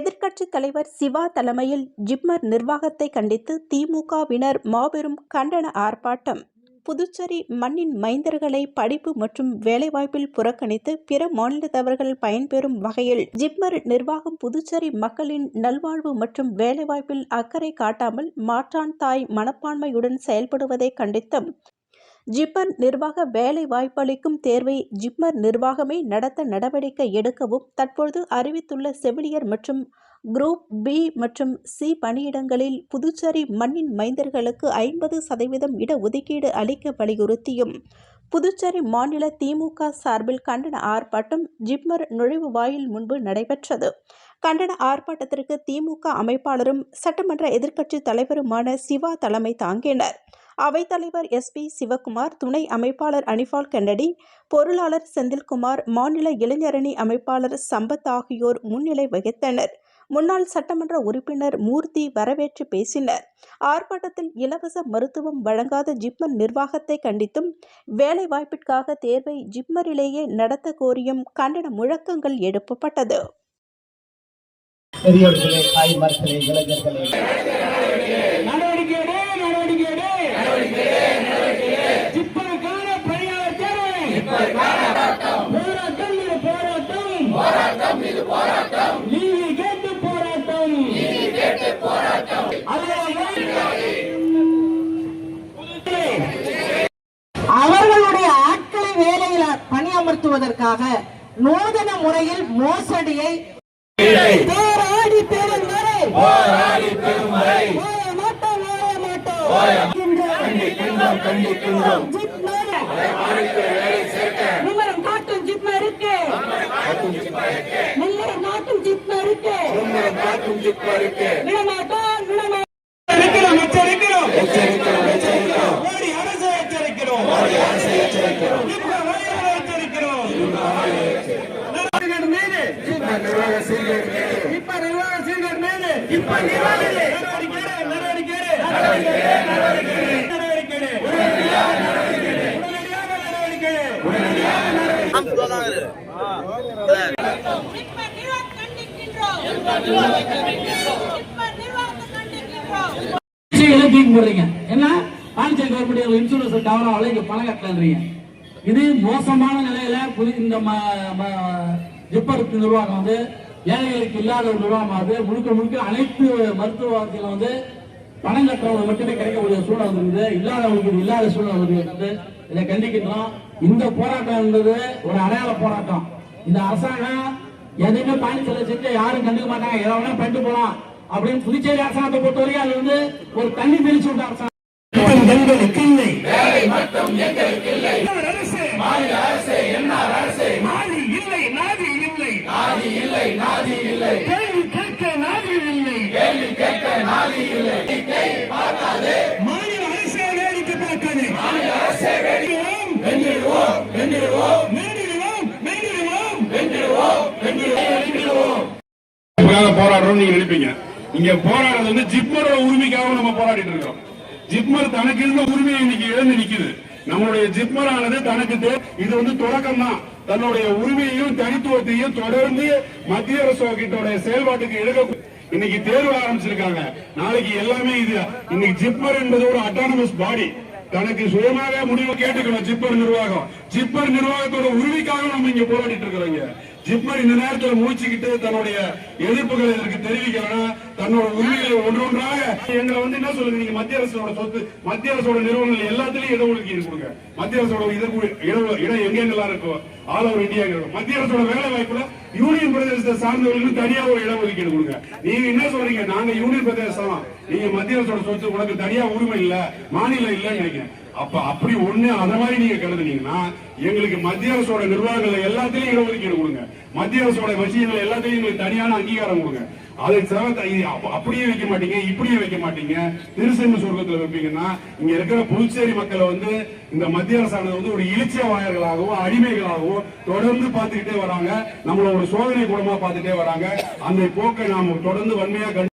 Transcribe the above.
எதிர்க்கட்சித் தலைவர் சிவா தலைமையில் ஜிப்மர் நிர்வாகத்தை கண்டித்து திமுகவினர் மாபெரும் கண்டன ஆர்ப்பாட்டம். புதுச்சேரி மண்ணின் மைந்தர்களை படிப்பு மற்றும் வேலைவாய்ப்பில் புறக்கணித்து பிற மாநிலத்தவர்கள் பயன்பெறும் வகையில் ஜிப்மர் நிர்வாகம் புதுச்சேரி மக்களின் நல்வாழ்வு மற்றும் வேலைவாய்ப்பில் அக்கறை காட்டாமல் மாற்றான் தாய் மனப்பான்மையுடன் செயல்படுவதை கண்டித்தும். ஜிப்மர் நிர்வாக வேலை வாய்ப்பளிக்கும் தேர்வை ஜிப்மர் நிர்வாகமே நடத்த நடவடிக்கை எடுக்கவும் தற்பொழுது அறிவித்துள்ள செவிலியர் மற்றும் குரூப் பி மற்றும் சி பணியிடங்களில் புதுச்சேரி மண்ணின் மைந்தர்களுக்கு ஐம்பது சதவீதம் இடஒதுக்கீடு அளிக்க வலியுறுத்தியும் புதுச்சேரி மாநில திமுக சார்பில் கண்டன ஆர்ப்பாட்டம் ஜிப்மர் நுழைவு வாயில் முன்பு நடைபெற்றது. கண்டன ஆர்ப்பாட்டத்திற்கு திமுக அமைப்பாளரும் சட்டமன்ற எதிர்க்கட்சி தலைவருமான சிவா தலைமை தாங்கினர். அவைத்தலைவர் எஸ் பி சிவகுமார் துணை அமைப்பாளர் அனிபால் கென்னடி பொருளாளர் செந்தில்குமார் மாநில இளைஞரணி அமைப்பாளர் சம்பத் ஆகியோர் முன்னிலை வகித்தனர். முன்னாள் சட்டமன்ற உறுப்பினர் மூர்த்தி வரவேற்று பேசினர். ஆர்ப்பாட்டத்தில் இலவச மருத்துவம் வழங்காத ஜிப்மர் நிர்வாகத்தை கண்டித்தும் வேலைவாய்ப்பிற்காக தேர்வை ஜிப்மரிலேயே நடத்த கோரியும் கண்டன முழக்கங்கள் எழுப்பப்பட்டது. பெரியோர்களே தாய்மார்களே இளைஞர்களே நடவடிக்கை எடு, நடவடிக்கை எடு. ஜிப்பனுக்கான பணியாளர் தேவை. போராட்டம் இது போராட்டம். நீதி கேட்டு போராட்டம். அவர்களுடைய ஆட்களை வேலையில் பணியமர்த்துவதற்காக நூதன முறையில் மோசடியை போராடி பெறும் வரை ஓய மாட்டோம், ஓய மாட்டோம். ஜிப்மர். நிம்மரம் காட்டும் ஜிப்மருக்கு. காட்டும் ஜிப்மருக்கு. விடமாட்டோம், விடமாட்டோம். எச்சரிக்கிறோம், எச்சரிக்கிறோம். மோடி அரசை எச்சரிக்கிறோம். ஜிப்ம வாரியாரை எச்சரிக்கிறோம். நடவடிக்கைகள் மீது ஜிப்ம நிர்வாக சீர்கேடு மீது நடவடிக்கை எடு, நடவடிக்கை எடு. நடவடிக்கை எடு. உடனடியாக நடவடிக்கை எடு. ஜிப்மர் நிர்வாகம் கண்டிக்கின்றோம் ஜிப்மர் நிர்வாகம் கண்டிக்கின்றோம் இலக்கியம் போடுறீங்க என்ன? பாண்டிச்சேரி கவர்மெண்ட் இன்சூரன்ஸ் டவராவில் இங்க பணம் கட்டலன்றீங்க. இது மோசமான நிலையில புது இந்த ம- ம- நிர்வாகம் வந்து ஏழைகளுக்கு இல்லாத ஒரு நிர்வாகமாகுது முழுக்க முழுக்க அனைத்து மருத்துவத்தில் வந்து பணம் கட்டுறவங்க மட்டுமே கிடைக்கக்கூடிய சூழல் இருக்குது. இல்லாதவங்களுக்கு இது இல்லாத சூழ்நிலை இருக்குது இதை கண்டிக்கின்றோம். இந்த போராட்டம் என்பது ஒரு அடையாள போராட்டம். இந்த அரசாங்கம் எதையுமே பாண்டிச்சேரி செஞ்சு யாரும் கண்டுக்க மாட்டாங்க. எதை வேணா பண்ணிட்டு போலாம். அப்படின்னு புதுச்சேரி அரசாங்கத்தை பொறுத்தவரைக்கும் அது வந்து ஒரு தண்ணி தெளிச்சு விட்ட அரசாங்கம். எங்களுக்கு இல்லை. என்ஆர் அரசு. மாநில அரசு என்ஆர் அரசு. நாதி இல்லை நாதி இல்லை. நாதி இல்லை நாதி இல்லை. கேள்வி கேட்க நாதி இல்லை. கேள்வி கேட்க நாதி இல்லை. மாநில அரசே வேடிக்கை பார்க்காது. மாநில அரசே வென்றிடுவோம். வென்றிடுவோம். வென்றிடுவோம் வென்றிடுவோம் வென்றிடுவோம் அதுக்காக போராடுறோம் நீங்க நினைப்பீங்க. இங்க போராடுறது வந்து ஜிப்மரோட உரிமைக்காக நம்ம போராடிட்டு இருக்கோம். ஜிப்மர் தனக்கு இருந்த உரிமையை இன்னைக்கு இழந்து நிக்குது. நம்மளுடைய ஜிப்மர் ஆனது தனக்கு இது வந்து தொடக்கம் தான் தன்னுடைய உரிமையையும் தனித்துவத்தையும் தொடர்ந்து மத்திய அரசு கிட்ட செயல்பாட்டுக்கு எடுக்க இன்னைக்கு தேர்வு ஆரம்பிச்சிருக்காங்க. நாளைக்கு எல்லாமே இது இன்னைக்கு ஜிப்மர் என்பது ஒரு அட்டானமஸ் பாடி தனக்கு சுயமாக முடிவு கேட்டுக்கணும் ஜிப்மர் நிர்வாகம். ஜிப்மர் நிர்வாகத்தோட உரிமைக்காக நம்ம இங்க போராடிட்டு இருக்கிறோங்க ஜிப்மர் இந்த நேரத்தில் மூச்சுக்கிட்டு தன்னுடைய எதிர்ப்புகளை எனக்கு தெரிவிக்கலாம் தன்னோட உரிமைகளை ஒன்றொன்றாக எங்களை வந்து என்ன சொல்லுங்க நீங்க மத்திய அரசோட சொத்து மத்திய அரசோட நிறுவனங்கள் எல்லாத்துலயும் இடஒதுக்கீடு கொடுங்க. மத்திய அரசோட இதற்கு இடம் இடம் எங்கெங்கெல்லாம் இருக்கோ ஆல் ஓவர் இந்தியா மத்திய அரசோட வேலை வாய்ப்புல யூனியன் பிரதேசத்தை சார்ந்தவர்களுக்கு தனியா ஒரு இடஒதுக்கீடு கொடுங்க. நீங்க என்ன சொல்றீங்க? நாங்க யூனியன் பிரதேசம் நீங்க மத்திய அரசோட சொத்து உனக்கு தனியா உரிமை இல்ல மாநிலம் இல்லைன்னு நினைக்கிறேன். அப்ப அப்படி ஒண்ணு அத மாதிரி நீங்க கருதுனீங்கன்னா எங்களுக்கு மத்திய அரசோட நிர்வாகங்கள் எல்லாத்திலையும் இடஒதுக்கீடு கொடுங்க. மத்திய அரசோட விஷயங்கள் எல்லாத்தையும் எங்களுக்கு தனியான அங்கீகாரம் கொடுங்க. அதை தவிர அப்ப- அப்படியே வைக்க மாட்டீங்க இப்படியே வைக்க மாட்டீங்க. திருசெந்தூர் சொர்க்கத்துல வைப்பீங்கன்னா இங்க இருக்கிற புதுச்சேரி மக்களை வந்து இந்த மத்திய அரசானது வந்து ஒரு இலட்சிய வாயர்களாகவும் அடிமைகளாகவும் தொடர்ந்து பார்த்துக்கிட்டே வராங்க. நம்மள ஒரு சோதனை கூடமா பார்த்துட்டே வராங்க. அந்த போக்கை நாம தொடர்ந்து வன்மையா கண்டு